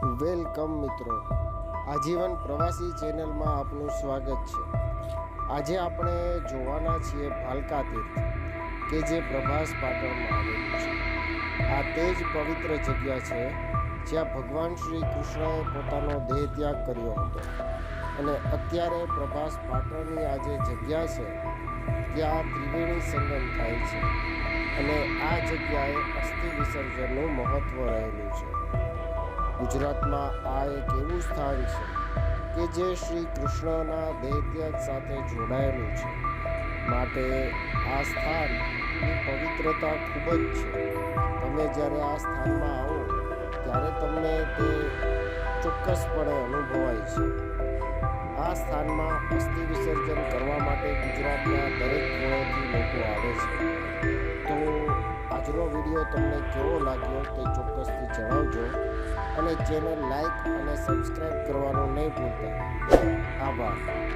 Welcome મિત્રો. આજીવન પ્રવાસી ચેનલમાં આપનું સ્વાગત છે. આજે આપણે જોવાના છીએ ભાલકા તીર્થ, કે જે પ્રભાસ પાટણમાં આવેલું છે. આ તે જ પવિત્ર જગ્યા છે, જ્યાં ભગવાન શ્રી કૃષ્ણએ પોતાનો દેહ ત્યાગ કર્યો હતો. અને અત્યારે પ્રભાસ પાટણની આ જે જગ્યા છે, ત્યાં ત્રિવેણી સંગમ થાય છે. અને આ જગ્યાએ અસ્થિ વિસર્જનનું મહત્ત્વ રહેલું છે. ગુજરાતમાં આ એક એવું સ્થાન છે કે જે શ્રી કૃષ્ણના દેહત્યાગ સાથે જોડાયેલું છે. માટે આ સ્થાનની પવિત્રતા ખૂબ જ છે. તમે જ્યારે આ સ્થાનમાં આવો, ત્યારે તમને તે ચોક્કસપણે અનુભવાય છે. આ સ્થાનમાં અસ્થિ વિસર્જન કરવા માટે ગુજરાતના દરેક ખૂણેથી લોકો આવે છે. તો આજનો વીડિયો તમને કેવો લાગ્યો તે ચોક્કસથી જણાવજો. અને ચેનલ લાઈક અને સબસ્ક્રાઈબ કરવાનું નહીં ભૂલતા. આભાર.